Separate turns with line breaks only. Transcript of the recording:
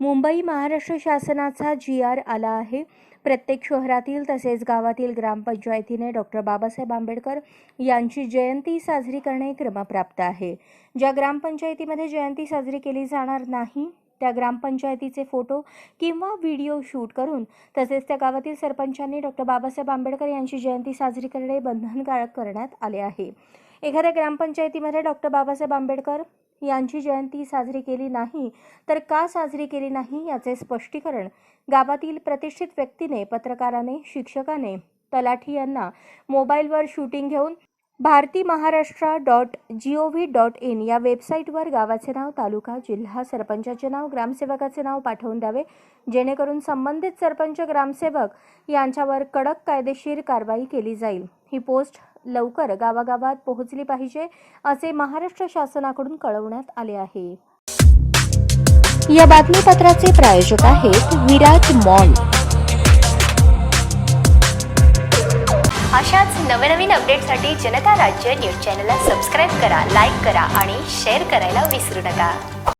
मुंबई महाराष्ट्र शासनाचा जी आर आला आहे. प्रत्येक शहरातील तसेच गावातील ग्रामपंचायतीने डॉक्टर बाबासाहेब आंबेडकर यांची जयंती साजरी करणे क्रमप्राप्त आहे. ज्या ग्रामपंचायतीमध्ये जयंती साजरी केली जाणार नाही त्या ग्रामपंचायतीचे फोटो किंवा व्हिडिओ शूट करून तसेच त्या गावातील सरपंचांनी डॉक्टर बाबासाहेब आंबेडकर यांची जयंती साजरी करणे बंधनकारक करण्यात आले आहे. एखाद्या ग्रामपंचायतीमध्ये डॉक्टर बाबासाहेब आंबेडकर यांची जयंती साजरी केली नाही तर का साजरी केली नाही याचे स्पष्टीकरण गावातील प्रतिष्ठित व्यक्तीने पत्रकाराने शिक्षकाने तलाठी यांना मोबाईलवर शूटिंग घेऊन Bharati Maharashtra dot G O V dot in या वेबसाईटवर गावाचे नाव तालुका जिल्हा सरपंचाचे नाव ग्रामसेवकाचे नाव पाठवून द्यावे. जेणेकरून संबंधित सरपंच ग्रामसेवक यांच्यावर कडक कायदेशीर कारवाई केली जाईल. ही पोस्ट लवकर गावागावात पोहोचली पाहिजे असे महाराष्ट्र शासनाकडून कळवण्यात आले आहे. या बातमीपत्राचे प्रायोजक आहेत विराट मॉल
अशाच नवनवीन अपडेटसाठी जनता राज्य न्यूज चॅनलला सबस्क्राईब करा लाईक करा आणि शेअर करायला विसरू नका.